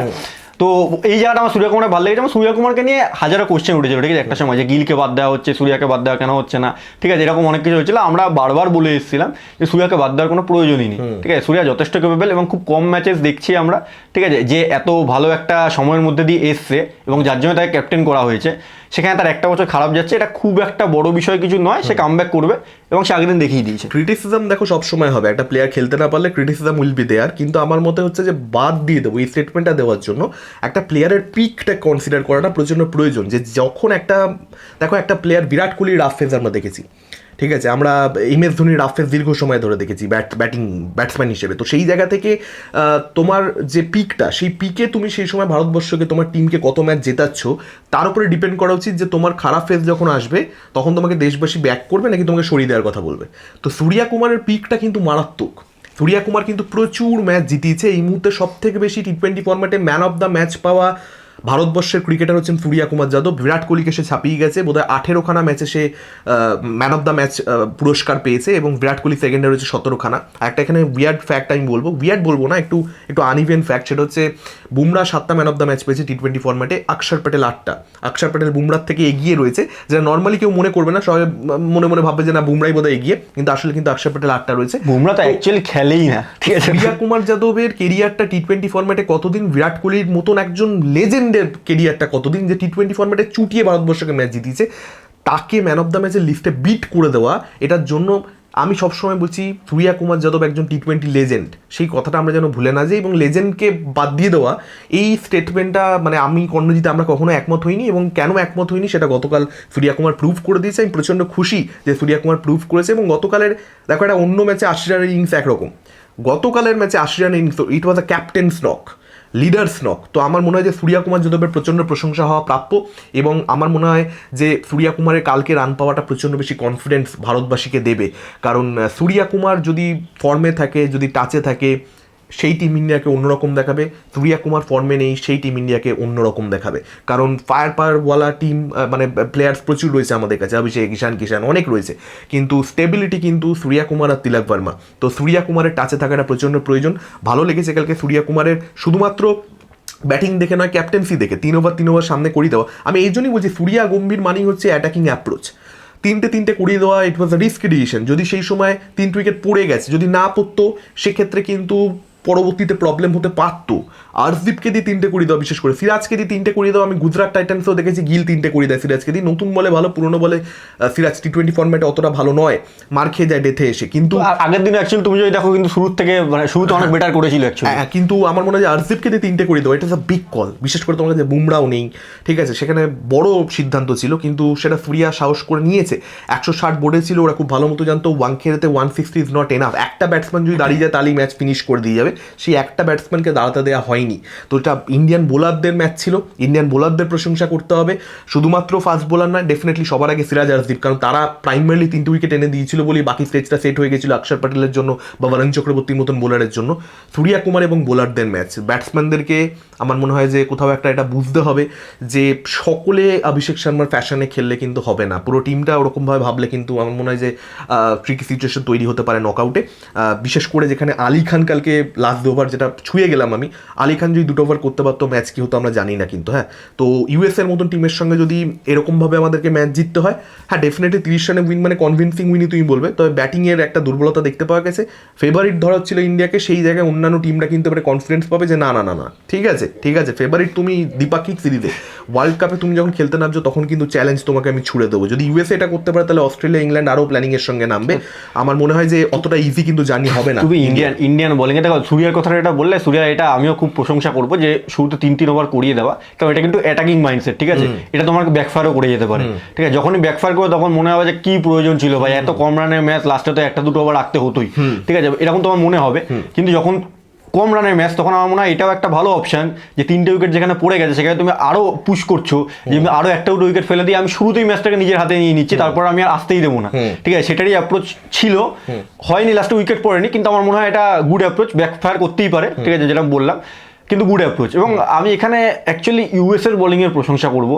Speaker 2: তো এই জায়গাটা আমার সূর্যকুমারের ভালো লেগেছে। আমার সূর্যকুমারকে নিয়ে হাজারো কোশ্চেন উঠেছিল ঠিক আছে? একটা সময় যে গিলকে বাদ দেওয়া হচ্ছে সূর্যাকে বাদ দেওয়া কেন হচ্ছে না ঠিক আছে? এরকম অনেক কিছু হয়েছিল। আমরা বারবার বলে এসেছিলাম যে সূর্যাকে বাদ দেওয়ার কোনো প্রয়োজনই নেই ঠিক আছে? সূর্যা যথেষ্ট কেপেবল এবং খুব কম ম্যাচেস দেখছি আমরা ঠিক আছে? যে এত ভালো একটা সময়ের মধ্যে দিয়ে এসছে এবং যার জন্য তাকে ক্যাপ্টেন করা হয়েছে। সেখানে তার একটা বছর খারাপ যাচ্ছে। এটা খুব একটা বড় বিষয় কিছু নয় সে কামব্যাক করবে এবং সে আগের দিন দেখিয়ে দিয়েছে।
Speaker 1: ক্রিটিসিজম দেখো সবসময় হবে। একটা প্লেয়ার খেলতে না পারলে ক্রিটিসিজম উইল বি দেয়ার কিন্তু আমার মতে হচ্ছে যে বাদ দিয়ে দেবো এই স্টেটমেন্টটা দেওয়ার জন্য। একটা প্লেয়ারের পিকটা কনসিডার করাটা প্রচণ্ড প্রয়োজন। যে যখন একটা দেখো একটা player Virat Kohli rough phase আমরা দেখেছি। ঠিক আছে, আমরা এম এস ধোনির রাফ ফেজ দীর্ঘ সময় ধরে দেখেছি, ব্যাট, ব্যাটিং, ব্যাটসম্যান হিসেবে। তো সেই জায়গা থেকে তোমার যে পিকটা, সেই পিকে তুমি সেই সময় ভারতবর্ষকে, তোমার টিমকে কত ম্যাচ জেতাচ্ছ, তার উপরে ডিপেন্ড করা উচিত যে তোমার খারাপ ফেজ যখন আসবে, তখন তোমাকে দেশবাসী ব্যাক করবে, নাকি তোমাকে সরিয়ে দেওয়ার কথা বলবে? তো সূর্যা কুমারের পিকটা কিন্তু মারাত্মক। সূর্যা কুমার কিন্তু প্রচুর ম্যাচ জিতিয়েছে, এই মুহূর্তে সব থেকে বেশি টি টোয়েন্টি ফর্ম্যাটে ম্যান অফ দ্য ম্যাচ পাওয়া ভারতবর্ষের ক্রিকেটার হচ্ছেন সূর্যা কুমার যাদব। বিরাট কোহলিকে সে ছাপিয়ে গেছে। বোধহয় আঠেরোখানা ম্যাচে সে ম্যান অফ দ্য ম্যাচ পুরস্কার পেয়েছে এবং বিরাট কোহলি সেকেন্ডে রয়েছে সতেরোখানা। একটা এখানে উইয়ার্ড ফ্যাক্ট আমি বলব। উইয়ার্ড বলব না একটু একটু আনইভেন ফ্যাক্ট সেটা হচ্ছে বুমরা সাতটা ম্যান অফ দ্য ম্যাচ পেয়েছে টি টোয়েন্টি ফর্ম্যাটে অক্ষর প্যাটেল আটটা। অক্ষর প্যাটেল বুমরার থেকে এগিয়ে রয়েছে। যেটা নর্মালি কেউ মনে করবে না সবাই মনে মনে ভাববে যে না বুমরাই বোধহয় এগিয়ে। কিন্তু আসলে কিন্তু অক্ষর প্যাটেল আটটা রয়েছে।
Speaker 2: বুমরা তো অ্যাকচুয়ালি খেলেই না। ঠিক আছে।
Speaker 1: সূর্যা কুমার যাদবের কেরিয়ারটা টি টোয়েন্টি ফর্ম্যাটে কতদিন বিরাট কোহলির মতন একজন লেজেন্ডের কেরিয়ারটা কতদিন যে টি টোয়েন্টি ফর্ম্যাটে চুটিয়ে ভারতবর্ষকে ম্যাচ জিতিয়েছে, তাকে ম্যান অফ দ্য ম্যাচের লিস্টে বিট করে দেওয়া, এটার জন্য আমি সবসময় বলছি সূর্যা কুমার যাদব একজন টি টোয়েন্টি লেজেন্ড সেই কথাটা আমরা যেন ভুলে না যাই এবং লেজেন্ডকে বাদ দিয়ে দেওয়া, এই স্টেটমেন্টটা মানে আমি কর্ণজিতে আমরা কখনো একমত হইনি এবং কেন একমত হইনি সেটা গতকাল সূর্যা কুমার প্রুভ করে দিয়েছে। আমি প্রচণ্ড খুশি যে সূর্যা কুমার প্রুভ করেছে এবং গতকালের, দেখো একটা অন্য ম্যাচে আশি রানের ইনিংস একরকম। গতকালের ম্যাচে আশি রানের innings it was a captain's knock leader's knock তো আমার মনে হয় যে সূর্যা কুমার যাদবের প্রচণ্ড প্রশংসা হওয়া প্রাপ্য এবং আমার মনে হয় যে সূর্যা কুমারের কালকে রান পাওয়াটা প্রচণ্ড বেশি কনফিডেন্স ভারতবাসীকে দেবে। কারণ সূর্যা কুমার যদি ফর্মে থাকে, যদি টাচে থাকে সেই টিম ইন্ডিয়াকে অন্যরকম দেখাবে সূর্যা কুমার ফর্মে নেই, সেই টিম ইন্ডিয়াকে অন্যরকম দেখাবে। কারণ ফায়ার পাওয়ারওয়ালা টিম মানে প্লেয়ার্স প্রচুর রয়েছে আমাদের কাছে অভিষেক ঈশান কিষান অনেক রয়েছে। কিন্তু স্টেবিলিটি কিন্তু সূর্যা কুমার আর তিলক বর্মা তো সূর্যা কুমারের টাচে থাকাটা প্রচণ্ড প্রয়োজন। ভালো লেগেছে কালকে সূর্যা কুমারের শুধুমাত্র ব্যাটিং দেখে নয় ক্যাপ্টেন্সি দেখে, তিন ওভার তিন ওভার সামনে করিয়ে দেওয়া। আমি এই জন্যই বলছি সূর্যা গম্ভীর মানেই হচ্ছে অ্যাটাকিং অ্যাপ্রোচ তিনটে তিনটে করিয়ে দেওয়া ইট ওয়াজ আ রিস্ক ডিসিশন যদি সেই সময় তিন উইকেট পড়ে গেছে, যদি না পড়তো, সেক্ষেত্রে কিন্তু পরবর্তীতে প্রবলেম হতে পারতো। আরসদীপকে দিয়ে তিনটে করিয়ে দেওয়া বিশেষ করে সিরাজকে দিয়ে তিনটে করিয়ে দেওয়া আমি গুজরাট টাইটান্সও দেখেছি গিল তিনটে করিয়ে দেয় সিরাজকে। দিয়ে নতুন বলে ভালো পুরনো বলে সিরাজ টি টোয়েন্টি ফর্ম্যাটে অতটা ভালো নয়। মার খেয়ে যায় ডেথে এসে। কিন্তু
Speaker 2: আগের দিনে অ্যাকচুয়ালি তুমি যদি দেখো কিন্তু শুরুর থেকে মানে শুরুতে অনেক বেটার করেছিল অ্যাকচুয়ালি
Speaker 1: হ্যাঁ কিন্তু আমার মনে হয় যে দিয়ে তিনটে করে দেওয়া এটা ইজ বিগ কল বিশেষ করে তোমার কাছে বুমরাও নেই। ঠিক আছে সেখানে বড় সিদ্ধান্ত ছিল কিন্তু সেটা সুরিয়া সাহস করে নিয়েছে। একশো ষাট বোর্ডে ছিল ওরা খুব ভালো মতো জানতো ওয়ান খেলতে one sixty is not enough একটা ব্যাটসম্যান যদি দাঁড়িয়ে যায় তাহলেই ম্যাচ ফিনিশ করে দিয়ে যাবে। সেই একটা ব্যাটসম্যানকে দাঁড়াতে দেওয়া হয়নি। তো এটা ইন্ডিয়ান বোলারদের ম্যাচ ছিল। ইন্ডিয়ান বোলারদের প্রশংসা করতে হবে। শুধুমাত্র ফাস্ট বোলার নয় ডেফিনেটলি সবার আগে সিরাজ আরসদীপ কারণ তারা প্রাইমারিলি তিনটে উইকেট এনে দিয়েছিল বলেই বাকি স্টেজটা সেট হয়ে গেছিল অক্ষর প্যাটেলের জন্য বা বরণ চক্রবর্তীর মতন বোলারের জন্য। সূর্যা কুমার এবং বোলারদের ম্যাচ ব্যাটসম্যানদেরকে আমার মনে হয় যে কোথাও একটা এটা বুঝতে হবে যে সকলে অভিষেক শর্মার ফ্যাশনে খেললে কিন্তু হবে না। পুরো টিমটা ওরকমভাবে ভাবলে কিন্তু আমার মনে হয় যে ট্রিকি সিচুয়েশন তৈরি হতে পারে নকআউটে বিশেষ করে যেখানে আলী খান কালকে লাস্ট ওভার যেটা ছুঁয়ে গেলাম আমি, আলী খান যদি দুটো ওভার করতে পারতো ম্যাচ কি হতো আমরা জানি না কিন্তু হ্যাঁ। তো ইউএস এর মতন টিমের সঙ্গে যদি এরকমভাবে আমাদেরকে ম্যাচ জিততে হয় হ্যাঁ ডেফিনেটলি তিরিশ রানে উইন মানে কনভিনসিং উইনই তুমি বলবে। তবে ব্যাটিংয়ের একটা দুর্বলতা দেখতে পাওয়া গেছে। ফেভারিট ধরা হচ্ছিল ইন্ডিয়াকে, সেই জায়গায় অন্যান্য টিমরা কিন্তু এবারে কনফিডেন্স পাবে যে, না না না না, ঠিক আছে ঠিক আছে ফেভারিট তুমি দ্বিপাক্ষিক সিরিজে। ওয়ার্ল্ড কাপে তুমি যখন খেলতে নামছো, তখন কিন্তু চ্যালেঞ্জ তোমাকে আমি ছুড়ে দেবো। যদি ইউএস এটা করতে পারে, তাহলে অস্ট্রেলিয়া ইংল্যান্ড আরও প্ল্যানিংয়ের সঙ্গে নামবে। আমার মনে হয় যে, অতটা ইজি কিন্তু জানি হবে না।
Speaker 2: তুমি ইন্ডিয়ান ইন্ডিয়ান বোলিং এ দেখো সূর্যার কথাটা এটা বললে, সূর্যা, এটা আমিও খুব প্রশংসা করব যে শুরুতে তিন তিন ওভার করিয়ে দেওয়া। কারণ এটা কিন্তু অ্যাটাকিং মাইন্ডসেট ঠিক আছে? এটা তোমার ব্যাকফায়ারও করে যেতে পারে। ঠিক আছে? যখনই ব্যাকফায়ার করবে তখন মনে হবে যে কি প্রয়োজন ছিল ভাই এত কম রানের ম্যাচ লাস্টে তো একটা দুটো ওভার রাখতে হতোই। ঠিক আছে? এরকম তোমার মনে হবে। কিন্তু যখন কম রানের ম্যাচ তখন আমার মনে হয় এটাও একটা ভালো অপশন যে তিনটে উইকেট যেখানে পড়ে গেছে সেখানে তুমি আরও পুশ করছ। যে আমি আরও একটা দুটো উইকেট ফেলে দিয়ে আমি শুরুতেই ম্যাচটাকে নিজের হাতে নিয়ে নিচ্ছি তারপর আমি আর আসতেই দেবো না। ঠিক আছে? সেটারই অ্যাপ্রোচ ছিল। হয়নি লাস্টে উইকেট পড়েনি কিন্তু আমার মনে হয় এটা গুড অ্যাপ্রোচ ব্যাকফায়ার করতেই পারে। ঠিক আছে? যেটা বললাম। কিন্তু গুড অ্যাপ্রোচ এবং আমি এখানে অ্যাকচুয়ালি ইউএস এর বোলিং এর প্রশংসা করব।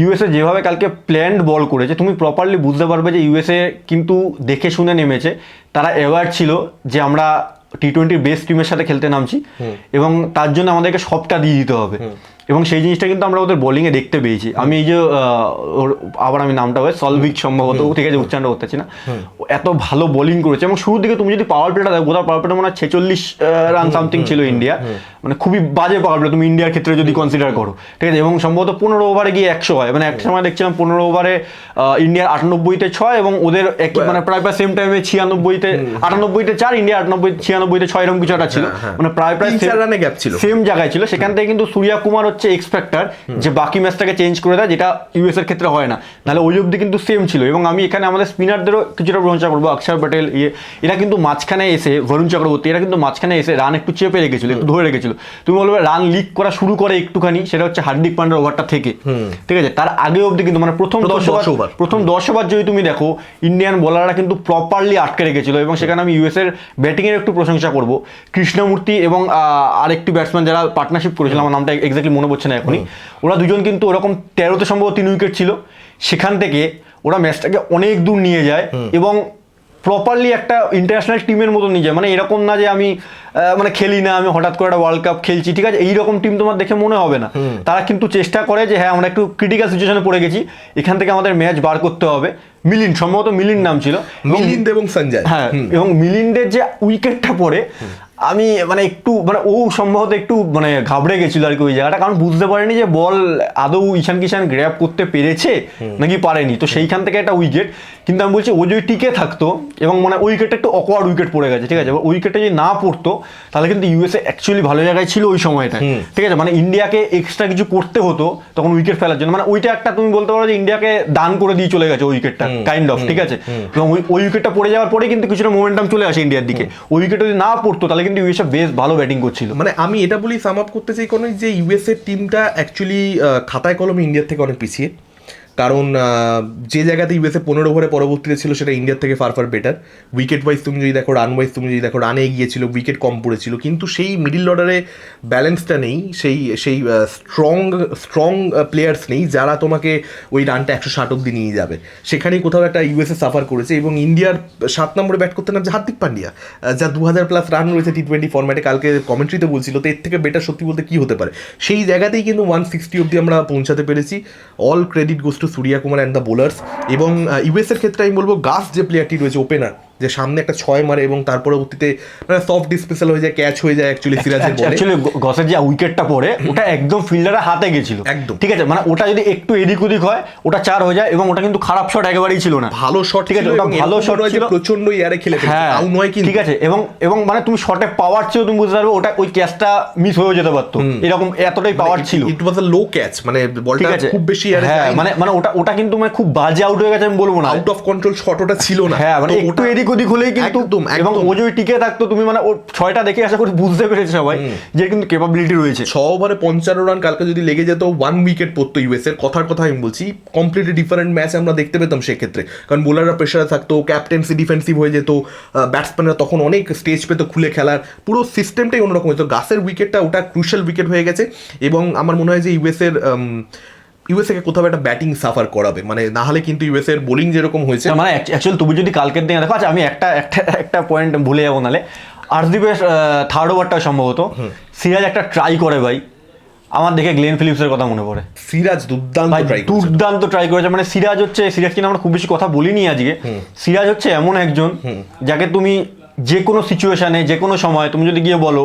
Speaker 2: ইউএসএ যেভাবে কালকে প্ল্যান্ড বল করেছে তুমি প্রপারলি বুঝতে পারবে যে ইউএসএ কিন্তু দেখে শুনে নেমেছে। তারা অ্যাওয়ার ছিল যে আমরা টি টোয়েন্টির বেস্ট টিমের সাথে খেলতে নামছি। এবং তার জন্য আমাদেরকে সবটা দিয়ে দিতে হবে। এবং সেই জিনিসটা কিন্তু আমরা ওদের বোলিংয়ে দেখতে পেয়েছি। আমি এই যে ওর আবার আমি নামটা হয় সলভিক সম্ভবত ঠিক আছে উচ্চারণটা করতেছি না। এত ভালো বোলিং করেছে এবং শুরুর দিকে তুমি যদি পাওয়ার প্লেটা দেখো বোধহয় পাওয়ার প্লেটা মনে হয় ছেচল্লিশ রান সামথিং ছিল ইন্ডিয়া মানে খুবই বাজে পাওয়ার প্লে তুমি ইন্ডিয়ার ক্ষেত্রে যদি কনসিডার করো ঠিক আছে এবং সম্ভবত পনেরো ওভারে গিয়ে একশো হয়। মানে একটা সময় দেখছিলাম পনেরো ওভারে ইন্ডিয়ার আটানব্বইতে ছয় এবং ওদের একই মানে প্রায় প্রায় সেম টাইমে ছিয়ানব্বইতে আটানব্বইতে চার ইন্ডিয়া আটানব্বই ছিয়ানব্বইতে ছয় এরকম কিছু একটা ছিল। মানে প্রায় প্রায় সেম জায়গায় ছিল। সেখান থেকে কিন্তু সূর্যা কুমার হচ্ছে এক্সপেক্টার যে বাকি ম্যাচটাকে চেঞ্জ করে দেয় যেটা ইউএস এর ক্ষেত্রে হয় না। নাহলে ওই অবধি কিন্তু সেম ছিল। এবং আমি এখানে আমাদের স্পিনারদেরও কিছুটা প্রশংসা করব অক্ষর প্যাটেল ইয়ে এরা কিন্তু মাঝখানে এসে বরুণ চক্রবর্তী এরা কিন্তু মাঝখানে এসে রান একটু চেপে রেখেছিল একটু ধরে রেখেছিল। তুমি বলবে রান লিক করা শুরু করে একটুখানি সেটা হচ্ছে হার্দিক পান্ডার ওভারটা থেকে। ঠিক আছে? তার আগে অবধি কিন্তু মানে প্রথম দশ ওভার। প্রথম দশ ওভার যদি তুমি দেখো ইন্ডিয়ান বোলাররা কিন্তু প্রপারলি আটকে রেখেছিল। এবং সেখানে আমি ইউএস এর ব্যাটিং এর একটু প্রশংসা করব। কৃষ্ণমূর্তি এবং আরেকটি ব্যাটসম্যান যারা পার্টনারশিপ করেছিল আমার নামটা এক্স্যাক্টলি মনে পড়ছে না এখনই। ওরা দুজন কিন্তু ওরকম তেরোতে সম্ভবত তিন উইকেট ছিল। সেখান থেকে ওরা ম্যাচটাকে অনেক দূর নিয়ে যায় এবং প্রপারলি একটা ইন্টারন্যাশনাল টিমের মতো নিয়ে যায়। মানে এরকম না যে আমি মানে খেলি না আমি হঠাৎ করে একটা ওয়ার্ল্ড কাপ খেলছি ঠিক আছে? এইরকম টিম তোমার দেখে মনে হবে না। তারা কিন্তু চেষ্টা করে যে হ্যাঁ আমরা একটু ক্রিটিক্যাল সিচুয়েশনে পড়ে গেছি। এখান থেকে আমাদের ম্যাচ বার করতে হবে। মিলিন সম্ভবত মিলিন নাম ছিল।
Speaker 1: মিলিন্দ এবং সঞ্জয়।
Speaker 2: হ্যাঁ এবং মিলিন্দের যে উইকেটটা পড়ে আমি মানে একটু মানে ও সম্ভবত একটু মানে ঘাবড়ে গেছিল আর কি ওই জায়গাটা। কারণ বুঝতে পারেনি যে বল আদৌ ঈশান কিষান গ্র্যাপ করতে পেরেছে নাকি পারেনি। তো সেইখান থেকে একটা উইকেট। কিন্তু আমি বলছি ও যদি টিকে থাকতো এবং মানে উইকেটটা একটু অকওয়ার্ড উইকেট পড়ে গেছে ঠিক আছে? এবার উইকেটটা যদি না পড়তো তাহলে কিন্তু ইউএসএ অ্যাকচুয়ালি ভালো জায়গায় ছিল ওই সময়টা ঠিক আছে? মানে ইন্ডিয়াকে এক্সট্রা কিছু করতে হতো তখন উইকেট ফেলার জন্য। মানে ওইটা একটা তুমি বলতে পারো যে ইন্ডিয়াকে দান করে দিয়ে চলে গেছে উইকেটটা কাইন্ড অফ ঠিক আছে? এবং ওই ওই উইকেটটা পড়ে যাওয়ার পরে কিন্তু কিছুটা মোমেন্টাম চলে আসে ইন্ডিয়ার দিকে। ওই উইকেট যদি না পড়তো তাহলে কিন্তু ইউএসএ বেশ ভালো ব্যাটিং করছিল।
Speaker 1: মানে আমি এটা বলি সাম আপ করতে চাই কোনো যে ইউএসএ টিমটা অ্যাকচুয়ালি খাতায় কলমে ইন্ডিয়ার থেকে অনেক পিছিয়ে। কারণ যে জায়গাতে ইউএসএ পনেরো ওভারে পরবর্তীতে ছিল সেটা ইন্ডিয়ার থেকে far far better wicket wise তুমি যদি দেখো রান ওয়াইজ তুমি যদি দেখো রানে এগিয়েছিল উইকেট কম পড়েছিল। কিন্তু সেই মিডিল অর্ডারে ব্যালেন্সটা নেই, সেই সেই স্ট্রং স্ট্রং প্লেয়ার্স নেই যারা তোমাকে ওই রানটা একশো ষাট অব্দি নিয়ে যাবে। সেখানেই কোথাও একটা ইউএসএ সাফার করেছে এবং ইন্ডিয়ার সাত নম্বরে ব্যাট করতে নামছে হার্দিক পান্ডিয়া যা দু হাজার প্লাস রান রয়েছে টি টোয়েন্টি ফর্ম্যাটে কালকে কমেন্ট্রিতে বলছিল তো এর থেকে বেটার সত্যি বলতে কী হতে পারে? সেই জায়গাতেই কিন্তু ওয়ান সিক্সটি অব্দি আমরা পৌঁছাতে পেরেছি। All credit goes Surya Kumar and the bowlers এবং ইউএসের ক্ষেত্রে আমি বলব গাস যে প্লেয়ারটি রয়েছে ওপেনার যে সামনে একটা ছয় মারে এবং তার পরবর্তীতে মানে সফট ডিসপেসাল হয়ে যায় ক্যাচ হয়ে যায় অ্যাকচুয়ালি সিরাজের বলে
Speaker 2: অ্যাকচুয়ালি গসের যে উইকেটটা পড়ে ওটা একদম ফিল্ডারের হাতে গেছিল।
Speaker 1: একদম।
Speaker 2: ঠিক আছে মানে ওটা যদি একটু এদিক ওদিক হয় ওটা চার হয়ে যায় এবং ওটা কিন্তু খারাপ শট একেবারেই ছিল না।
Speaker 1: ভালো শট
Speaker 2: ঠিক আছে ওটা ভালো শট ছিল।
Speaker 1: প্রচণ্ড ইয়ারে খেলে
Speaker 2: হ্যাঁ
Speaker 1: তাও নয় কিন্তু।
Speaker 2: ঠিক আছে এবং এবং মানে তুমি শটে পাওয়ার চেয়েও তুমি বুঝতে পারবে ওটা ওই ক্যাচটা মিস হয়ে যেতে পারতো। এরকম এতটাই পাওয়ার ছিল।
Speaker 1: ইট ওয়াজ আ লো ক্যাচ মানে বলটা খুব বেশি ইয়ারে
Speaker 2: হ্যাঁ মানে মানে ওটা ওটা কিন্তু মানে খুব বাজে আউট হয়ে গেছে আমি বলব না।
Speaker 1: আউট অফ কন্ট্রোল শট ওটা ছিল না।
Speaker 2: হ্যাঁ মানে একটু
Speaker 1: ওটা-
Speaker 2: এদিক ওদিক হলেই কিন্তু
Speaker 1: একদম,
Speaker 2: এবং ও যদি টিকে থাকতো তুমি মানে ওর ছয়টা দেখে আশা করি বুঝতে পেরেছে সবাই যে কিন্তু ক্যাপাবিলিটি রয়েছে।
Speaker 1: ছ ওভারে পঞ্চান্ন রান কালকে যদি লেগে যেত ওয়ান উইকেট পড়তো ইউএস এর। কথার কথা আমি বলছি কমপ্লিটলি ডিফারেন্ট ম্যাচ আমরা দেখতে পেতাম সেক্ষেত্রে। কারণ বোলাররা প্রেশারে থাকতো ক্যাপ্টেন্সি ডিফেন্সিভ হয়ে যেত ব্যাটসম্যানরা তখন অনেক স্টেজ পেতো খুলে খেলার। পুরো সিস্টেমটাই অন্যরকম হতো। গাছের উইকেটটা ওটা ক্রুশাল উইকেট হয়ে গেছে। এবং আমার মনে হয় যে ইউএস এর ইউএসএ কে কোথাও একটা ব্যাটিং সাফার করাবে। মানে না হলে কিন্তু ইউএস এর বোলিং যেরকম হয়েছে
Speaker 2: মানে অ্যাকচুয়ালি তুমি যদি কালকের দিনে দেখো আচ্ছা আমি একটা একটা একটা পয়েন্ট ভুলে যাব নালে। আর্শদীপের থার্ড ওভারটা সম্ভবত। সিরাজ একটা ট্রাই করে ভাই। আমার দেখে গ্লেন ফিলিপসের কথা মনে পড়ে।
Speaker 1: সিরাজ দুর্দান্ত
Speaker 2: দুর্দান্ত ট্রাই করেছে। মানে সিরাজ হচ্ছে সিরাজ কিনা আমরা খুব বেশি কথা বলিনি আজকে। সিরাজ হচ্ছে এমন একজন যাকে তুমি যে কোনো সিচুয়েশনে যে কোনো সময় তুমি যদি গিয়ে বলো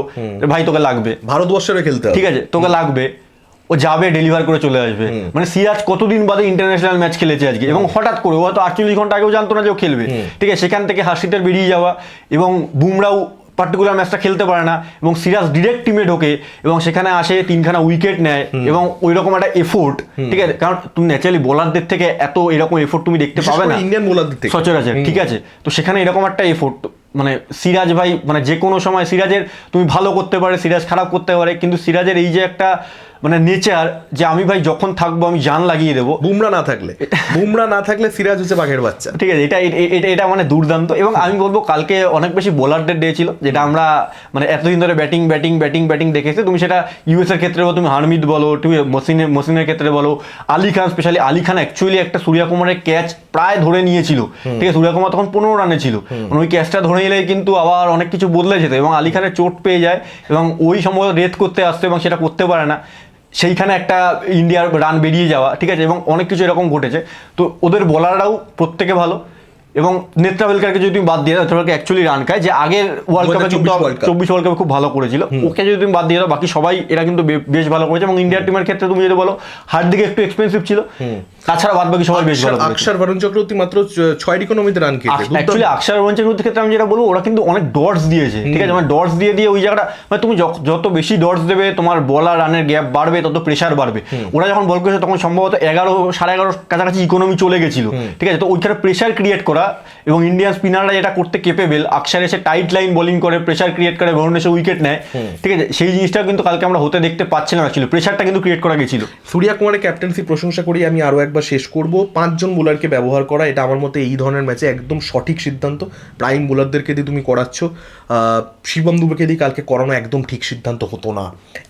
Speaker 2: ভাই তোকে লাগবে।
Speaker 1: ভারতবর্ষের খেলতে
Speaker 2: ঠিক আছে তোকে লাগবে। ও যাবে ডেলিভার করে চলে আসবে। মানে সিরাজ কতদিন বাদে ইন্টারন্যাশনাল ম্যাচ খেলেছে আজকে? এবং হঠাৎ করে ও হয়তো আটচল্লিশ ঘণ্টা আগেও জানতো না যে ও খেলবে। ঠিক আছে সেখান থেকে হাসিতের বেরিয়ে যাওয়া এবং বুমরাও পার্টিকুলার ম্যাচটা খেলতে পারে না এবং সিরাজ ডিরেক্ট টিমে ঢোকে এবং সেখানে আসে তিনখানা উইকেট নেয় এবং ওই রকম একটা এফোর্ট ঠিক আছে কারণ তুমি ন্যাচারালি বোলারদের থেকে এত এরকম এফোর্ট তুমি দেখতে পাবে না।
Speaker 1: ইন্ডিয়ান বোলারদের থেকে।
Speaker 2: সচরাচর ঠিক আছে। তো সেখানে এরকম একটা এফোর্ট মানে সিরাজ ভাই মানে যে কোনো সময় সিরাজের তুমি ভালো করতে পারে সিরাজ খারাপ করতে পারে কিন্তু সিরাজের এই যে একটা মানে নেচার যে আমি ভাই যখন থাকব আমি জান লাগিয়ে দেবো।
Speaker 1: বুমরা না থাকলে। বুমরা না থাকলে সিরাজ হচ্ছে বাঘের বাচ্চা।
Speaker 2: ঠিক আছে এটা এটা এটা মানে দুর্দান্ত। এবং আমি বলব কালকে অনেক বেশি বোলারদের ডে ছিল যেটা আমরা মানে এতদিন ধরে ব্যাটিং ব্যাটিং ব্যাটিং ব্যাটিং দেখেছি। তুমি সেটা ইউএস এর ক্ষেত্রে বলো তুমি হারমিদ বলো তুমি মসিনের মসিনের ক্ষেত্রে বলো আলী খান স্পেশালি আলী খান অ্যাকচুয়ালি একটা সূর্যা কুমারের ক্যাচ প্রায় ধরে নিয়েছিল। ঠিক আছে সূর্যা কুমার তখন পনেরো রানে ছিল। মানে ওই ক্যাচটা ধরে নিলে কিন্তু আবার অনেক কিছু বদলে যেত এবং আলী খানের চোট পেয়ে যায় এবং ওই সময় রেত করতে আসতো এবং সেটা করতে পারে না। সেইখানে একটা ইন্ডিয়ার রান বেরিয়ে যাওয়া ঠিক আছে? এবং অনেক কিছু এরকম ঘটেছে। তো ওদের বলাররাও প্রত্যেকে ভালো এবং নেত্রাভেলকারকে যদি তুমি বাদ দিয়ে দাও নেত্রাভেলকার অ্যাকচুয়ালি রান খায়। যে আগের ওয়ার্ল্ড কাপে কিন্তু
Speaker 1: 2024 World Cup।
Speaker 2: চব্বিশ ওয়ার্ল্ড কাপে খুব ভালো করেছিল। ওকে যদি তুমি বাদ দিয়ে দাও বাকি সবাই এরা কিন্তু বেশ ভালো করেছে এবং ইন্ডিয়ার টিমের ক্ষেত্রে তুমি যদি বলো হার্দিক একটু এক্সপেন্সিভ ছিল। তাছাড়া বাদ বাকি সবাই বেশ ভালো করেছে
Speaker 1: বরুণ চক্রবর্তী মাত্র ছয় ইকোনমিতে রান খেয়েছে
Speaker 2: অ্যাকচুয়ালি আকসার রঞ্চের ক্ষেত্রে আমি যেটা বলব ওরা কিন্তু অনেক ডটস দিয়েছে ঠিক আছে? মানে ডটস দিয়ে দিয়ে ওই জায়গাটা মানে তুমি যত বেশি ডটস দেবে তোমার বলার রানের গ্যাপ বাড়বে তত প্রেশার বাড়বে। ওরা যখন বল করেছে তখন সম্ভবত এগারো সাড়ে এগারোর কাছাকাছি ইকোনমি চলে গেছিল ঠিক আছে? তো ওইখানে প্রেশার ক্রিয়েট করা এবং ইন্ডিয়ান স্পিনাররা যেটা করতে কেপেবেল আকসার এসে টাইট লাইন বোলিং করে প্রেশার ক্রিয়েট করে বরুণ এসে উইকেট নেয় ঠিক আছে? সেই জিনিসটা কিন্তু কালকে আমরা হতে দেখতে পাচ্ছিলাম অ্যাকচুয়ালি প্রেশারটা কিন্তু ক্রিয়েট করা গেছিল।
Speaker 1: সূর্যা কুমারের ক্যাপ্টেন্সি প্রশংসা করি আমি আরও একবার শেষ করব। পাঁচজন বোলারকে ব্যবহার করা এটা আমার মতে এই ধরনের ম্যাচে একদম সঠিক সিদ্ধান্ত। প্রাইম বোলারদেরকে দিয়ে তুমি করাচ্ছ। শিবম দুবেকে দিয়ে কালকে করানো একদম ঠিক সিদ্ধান্ত হতো না।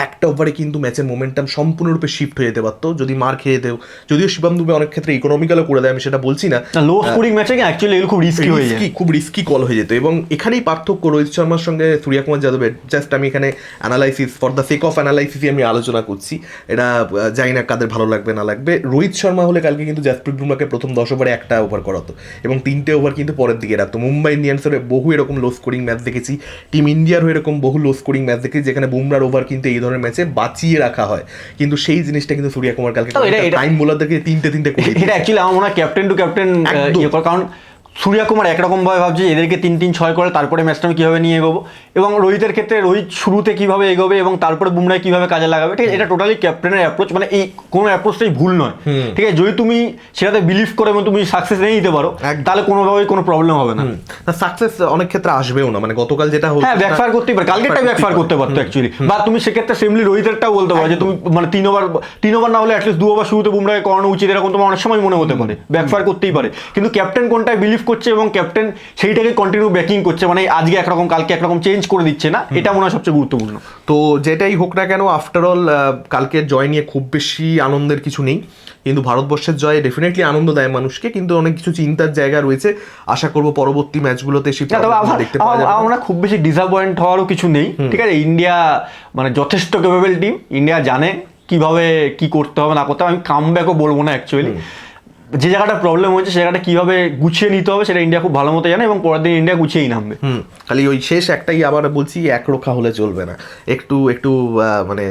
Speaker 1: একটা ওভারে কিন্তু ম্যাচের মোমেন্টাম সম্পূর্ণরূপে শিফট হয়ে যেতে পারতো। যদি মার খেয়ে দেও যদিও শিবম দুবে অনেক ক্ষেত্রে ইকোনমিক্যালও করে দেয় আমি সেটা বলছি না।
Speaker 2: লো স্কোরিং ম্যাচে অ্যাকচুয়ালি খুব রিস্কি হয়ে যায়?
Speaker 1: খুব রিস্কি কল হয়ে যেত। এবং এখানেই পার্থক্য রোহিত শর্মার সঙ্গে সূর্যা কুমার যাদবের। জাস্ট আমি এখানে analysis for the sake of অ্যানালাইসিসই আমি আলোচনা করছি। এটা জানি না কাদের ভালো লাগবে না লাগবে। রোহিত শর্মা হলে কালকে কিন্তু জাসপ্রীত বুমরাকে প্রথম দশ ওভারে একটা ওভার করাতো। এবং তিনটে ওভার কিন্তু পরের দিকে রাখতো মুম্বাই ইন্ডিয়ান্সের বহু এরকম লো স্কোরিং ম্যাচ দেখেছি। টিম ইন্ডিয়ার হয়ে এরকম বহু লো স্কোরিং ম্যাচ দেখেছি যেখানে বুমরার ওভার কিন্তু এই ধরনের ম্যাচে বাঁচিয়ে রাখা হয়। কিন্তু সেই জিনিসটা কিন্তু সূর্যা কুমার কালকে
Speaker 2: টাইম বোলার
Speaker 1: দেখে বোলারদেরকে তিনটে তিনটে করে
Speaker 2: এটা অ্যাকচুয়ালি আমার মনে হয় ক্যাপ্টেন টু ক্যাপ্টেন কারণ সূর্যা কুমার একরকম ভাবে ভাবছে এদেরকে তিন তিন ছয় করে তারপরে ম্যাচটা আমি কীভাবে নিয়ে এগোবো? এবং রোহিতের ক্ষেত্রে রোহিত শুরুতে কীভাবে এগোবে এবং তারপরে বুমরায় কীভাবে কাজে লাগাবে? ঠিক আছে এটা টোটালি ক্যাপ্টেনের অ্যাপ্রোচ মানে এই কোনো অ্যাপ্রোচটাই ভুল নয়। ঠিক আছে যদি তুমি সেটাতে বিলিভ করে এবং তুমি সাকসেস নিয়ে নিতে পারো তাহলে কোনোভাবেই কোনো প্রবলেম হবে না।
Speaker 1: সাকসেস অনেক ক্ষেত্রে আসবেও না মানে গতকাল যেটা
Speaker 2: হ্যাঁ ব্যাকফায়ার করতেই পারে। কালকেরটা ব্যাকফায়ার করতে পারতো অ্যাকচুয়ালি বা তুমি সেক্ষেত্রে সেমলি রোহিতেরটাও বলতে পারো যে তুমি মানে তিন ওভার তিন ওভার না হলে অ্যাটলিস্ট দু ওভার শুরুতে বুমরাকে করানো উচিত এরকম তোমার অনেক সময় মনে হতে পারে। ব্যাকফায়ার করতেই পারে। কিন্তু ক্যাপ্টেন কোনটায় বিলিভ করছে এবং ক্যাপ্টেন সেইটাকে কন্টিনিউ ব্যাকিং করছে মানে আজকে একরকম কালকে একরকম চেঞ্জ করে দিচ্ছে না? এটা মনে হয় সবচেয়ে গুরুত্বপূর্ণ।
Speaker 1: তো যেটাই হোক না কেন আফটার অল কালকের জয় নিয়ে খুব বেশি আনন্দের কিছু নেই। কিন্তু ভারতবর্ষের জয় ডেফিনেটলি আনন্দ দেয় মানুষকে কিন্তু অনেক কিছু চিন্তার জায়গা রয়েছে। আশা করব পরবর্তী ম্যাচগুলোতে
Speaker 2: আমার-
Speaker 1: দেখতে পাওয়া
Speaker 2: আমরা খুব বেশি ডিসঅ্যাপয়েন্ট হওয়ারও কিছু নেই ঠিক আছে? ইন্ডিয়া মানে যথেষ্ট ক্যাপেবল টিম ইন্ডিয়া জানে কীভাবে কি করতে হবে না করতে হবে আমি কাম ব্যাকও বলব না অ্যাকচুয়ালি যে জায়গাটা প্রবলেম হয়েছে, সে জায়গাটা কীভাবে গুছিয়ে নিতে হবে, সেটা ইন্ডিয়া খুব ভালো মতো জানে এবং পরের দিন ইন্ডিয়া গুছিয়েই নামবে।
Speaker 1: হুম, খালি ওই শেষ একটাই আবার বলছি, একরোখা হলে চলবে না। একটু একটু মানে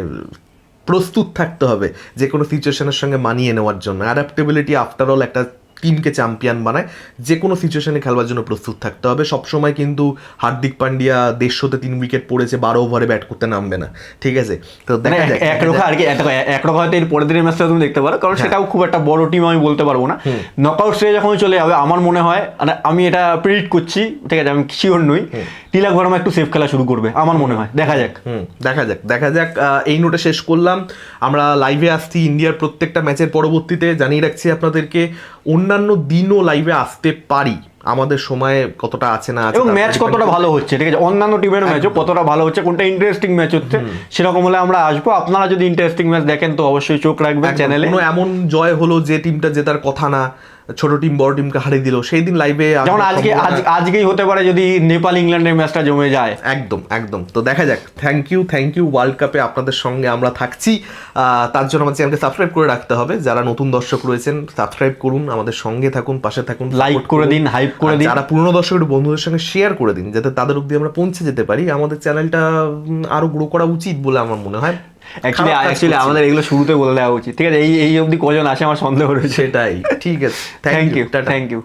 Speaker 1: প্রস্তুত থাকতে হবে যে কোনো সিচুয়েশনের সঙ্গে মানিয়ে নেওয়ার জন্য। অ্যাডাপ্টেবিলিটি আফটার অল একটা টিমকে চ্যাম্পিয়ন বানায়। যে কোনো সিচুয়েশনে খেলবার জন্য প্রস্তুত থাকতে হবে। সবসময় কিন্তু হার্দিক পান্ডিয়া দেড়শোতে তিন উইকেট পড়েছে বারো ওভারে ব্যাট করতে নামবে না। ঠিক আছে? তো
Speaker 2: মানে
Speaker 1: দেখা যায়
Speaker 2: এক- আর কি এক- হয়তো এর পরের দিনের ম্যাচটা তুমি দেখতে পারো কারণ সেটাও খুব একটা বড় টিম আমি বলতে পারব না। নকআউট স্টেজে যখন চলে যাবে আমার মনে হয় মানে আমি এটা প্রেডিক্ট করছি ঠিক আছে আমি শিওর নই। তিলাক ভার্মা একটু সেফ খেলা শুরু করবে আমার মনে হয়। দেখা যাক।
Speaker 1: হুম দেখা যাক দেখা যাক। এই নোটে শেষ করলাম। আমরা লাইভে আসছি ইন্ডিয়ার প্রত্যেকটা ম্যাচের পরবর্তীতে। জানিয়ে রাখছি আপনাদেরকে অন্যান্য দিনও লাইভে আসতে পারি। আমাদের সময়ে কতটা আছে না আছে
Speaker 2: এবং ম্যাচ কতটা ভালো হচ্ছে ঠিক আছে? অন্যান্য টিমের ম্যাচও কতটা ভালো হচ্ছে কোনটা ইন্টারেস্টিং ম্যাচ হচ্ছে সেরকম হলে আমরা আসব। আপনারা যদি ইন্টারেস্টিং ম্যাচ দেখেন তো অবশ্যই চোখ রাখবেন চ্যানেলে
Speaker 1: এমন জয় হলো যে টিমটা জেতার কথা না। ছোট টিম বড় টিমকে হারিয়ে দিল। সেই দিন লাইভে
Speaker 2: যেমন আজকে আজকেই হতে পারে যদি নেপাল ইংল্যান্ডের ম্যাচটা জমে যায়।
Speaker 1: একদম একদম। তো দেখা যাক। Thank you thank you world কাপে আপনাদের সঙ্গে আমরা থাকছি। তার জন্য আমাদের চ্যানেলকে সাবস্ক্রাইব করে রাখতে হবে। যারা নতুন দর্শক রয়েছেন সাবস্ক্রাইব করুন আমাদের সঙ্গে থাকুন পাশে থাকুন
Speaker 2: লাইক করে দিন হাইপ করে দিন।
Speaker 1: যারা পুরনো দর্শক বন্ধুদের সঙ্গে শেয়ার করে দিন যাতে তাদের অব্দি আমরা পৌঁছে যেতে পারি। আমাদের চ্যানেলটা উম, আরও গ্রো করা উচিত বলে আমার মনে হয়।
Speaker 2: অ্যাকচুয়ালি অ্যাকচুয়ালি আমাদের এগুলো শুরুতে বলে দেওয়া উচিত। ঠিক আছে এই এই অবধি কজন আসে আমার সন্দেহ রয়েছে।
Speaker 1: সেটাই। ঠিক আছে।
Speaker 2: Thank you thank you